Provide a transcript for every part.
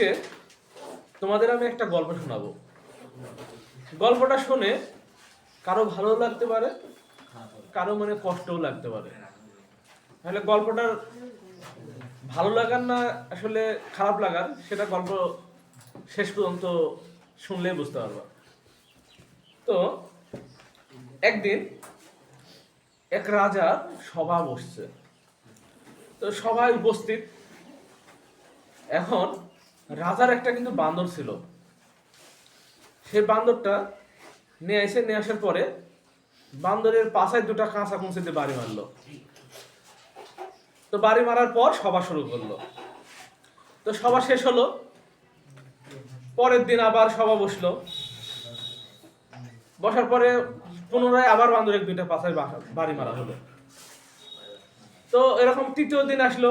আজকে তোমাদের আমি একটা গল্প শোনাবো। গল্পটা শুনে কারও ভালো লাগতে পারে, কারও মনে কষ্টও লাগতে পারে। তাহলে গল্পটার ভালো লাগার না আসলে খারাপ লাগার, সেটা গল্প শেষ পর্যন্ত শুনলে বুঝতে পারবা। তো, একদিন এক রাজা সভা বসছে। তো সবাই উপস্থিত এখন রাজার একটা কিন্তু বান্দর ছিল। সে বান্দরটা নিয়ে এসে নিয়ে আসার পরে বান্দরের পাশায় দুটা কাঁচা কুঁচিতে বাড়ি মারলো। তো বাড়ি মারার পর সভা শুরু করল। তো সভা শেষ হলো। পরের দিন আবার সভা বসল। বসার পরে পুনরায় আবার বান্দর এক দুইটা পাশায় বাড়ি মারা হলো। তো এরকম তৃতীয় দিন আসলো।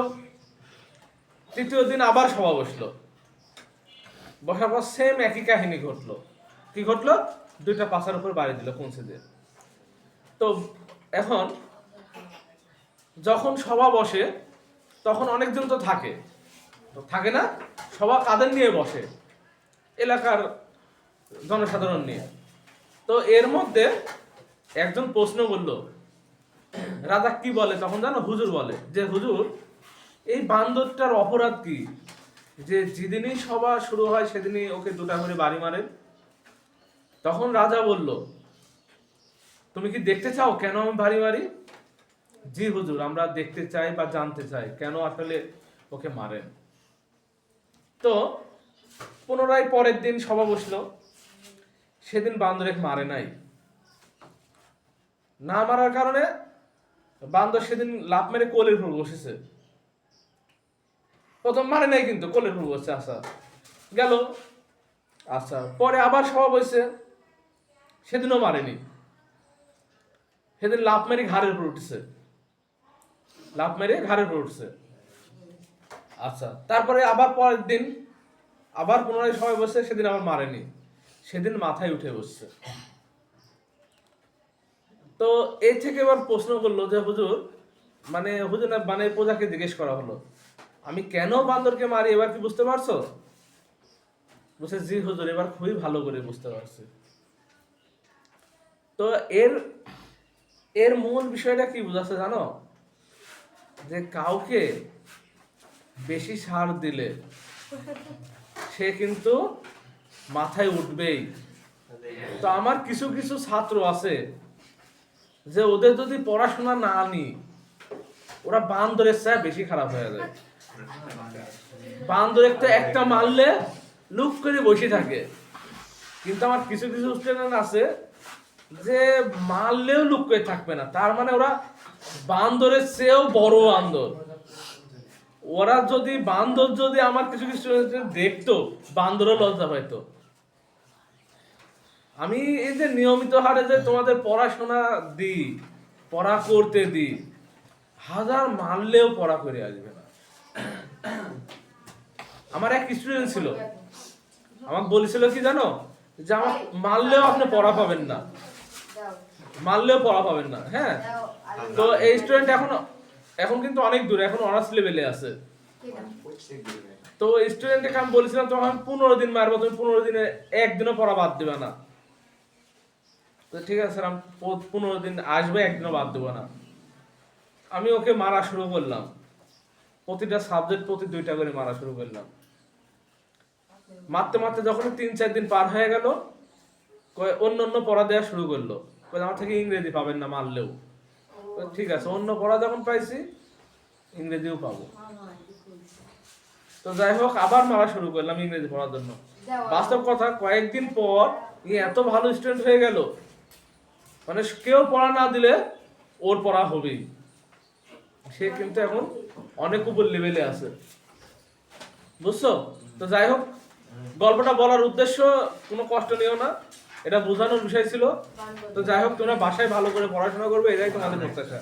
তৃতীয় দিন আবার সভা বসল। বসার পর সেম একই কাহিনী ঘটলো। কি ঘটলো? দুইটা পাশার উপর বাড়ি দিল পৌঁছে দিয়ে। তো এখন যখন সভা বসে, তখন অনেকজন তো থাকে। তো থাকে না? সভা কাদের নিয়ে বসে? এলাকার জনসাধারণ নিয়ে। তো এর মধ্যে একজন প্রশ্ন করল, রাজা কি বলে? তখন জানো, হুজুর বলে যে, হুজুর, এই বান্দরটার অপরাধ কি? যে যেদিনই সভা শুরু হয়, সেদিনই ওকে দুটা করে বাড়ি মারেন তখন রাজা বলল, তুমি কি দেখতে চাও কেন আমি বাড়ি মারি? জি হুজুর, আমরা দেখতে চাই বা জানতে চাই কেন আসলে ওকে মারেন। তো পুনরায় পরের দিন সভা বসল। সেদিন বান্দরেক মারে নাই। না মারার কারণে বান্দর সেদিন লাভ মেরে কোলের উপর বসেছে। প্রথম মানে নাই কিন্তু, কোলের উপর বসছে আচ্ছা গেল। আচ্ছা পরে আবার সভা বসছে সেদিনও মারেনি। সেদিন লাভ মেরে ঘাড়ের উপর উঠছে। লাভ মেরে ঘাড়ের উপর উঠছে। আচ্ছা তারপরে আবার পরের দিন, আবার পুনরায় সবাই বসছে সেদিন আবার মারেনি। সেদিন মাথায় উঠে বসছে। তো এই থেকে এবার প্রশ্ন করল যে, হুজুর মানে হুজুর মানে প্রজাকে জিজ্ঞেস করা হলো। আমি কেন বান্দরকে মারি, এবার কি বুঝতে পারছ? বলছে জি হুজুর, এবার খুবই ভালো করে বুঝতে পারছি। তো এর এর মূল বিষয়টা কি বুঝাচ্ছে জানো? যে কাউকে বেশি সার দিলে সে কিন্তু মাথায় উঠবেই। তো আমার কিছু কিছু ছাত্র আছে যে ওদের যদি পড়াশোনা না আনি ওরা বান্দরের চেয়ে বেশি খারাপ হয়ে যায়। বান্দর একটা একটা মারলে লুক করে বসে থাকে। কিন্তু আমার কিছু কিছু স্টুডেন্ট আছে যে মারলেও লুক করে থাকবে না। তার মানে ওরা বান্দরের চেয়েও বড় বান্দর। ওরা যদি, বান্দর যদি আমার কিছু কিছু দেখতো, বান্দরও লজ্জা পাইতো। আমি এই যে নিয়মিত হারে যে তোমাদের পড়াশোনা দিই, পড়া করতে দিই, হাজার মারলেও পড়া করে আসবে না। আমার এক স্টুডেন্ট ছিল। আমাকে বলেছিল কি জানো? যে আমার মারলেও আপনি পড়া পাবেন না। মারলেও পড়া পাবেন না হ্যাঁ? তো এই স্টুডেন্ট এখন এখন কিন্তু অনেক দূরে, এখন অনার্স লেভেলে আছে। তো স্টুডেন্টকে আমি বলেছিলাম, তোমাকে আমি পনেরো দিন মারবো, তুমি পনেরো দিনে একদিনও পড়া বাদ দিবে না। তো ঠিক আছে স্যার আমি পনেরো দিন আসবে, একদিনও বাদ দেবো না। আমি ওকে মারা শুরু করলাম। প্রতিটা সাবজেক্ট প্রতি দুইটা করে মারা শুরু করলাম। মারতে মারতে যখন তিন চার দিন পার হয়ে গেল অন্য অন্য পড়া দেওয়া শুরু করল। আমার থেকে ইংরেজি পাবেন না মারলেও। ঠিক আছে, অন্য পড়া যখন পাইছি, ইংরেজিও পাবো। তো যাই হোক, আবার মারা শুরু করলাম ইংরেজি পড়ার জন্য। বাস্তব কথা, কয়েকদিন পর এত ভালো স্টুডেন্ট হয়ে গেল। মানে কেউ পড়া না দিলে ওর পড়া হবেই। সে কিন্তু এখন অনেক উপর লেভেলে আছে। বুঝছ? তো যাই হোক, গল্পটা বলার উদ্দেশ্য, কোনো কষ্ট নিও না। এটা বোঝানোর বিষয় ছিল। তো যাই হোক, তোমরা বাসায় ভালো করে পড়াশোনা করবে, এটাই তোমাদের প্রত্যাশা।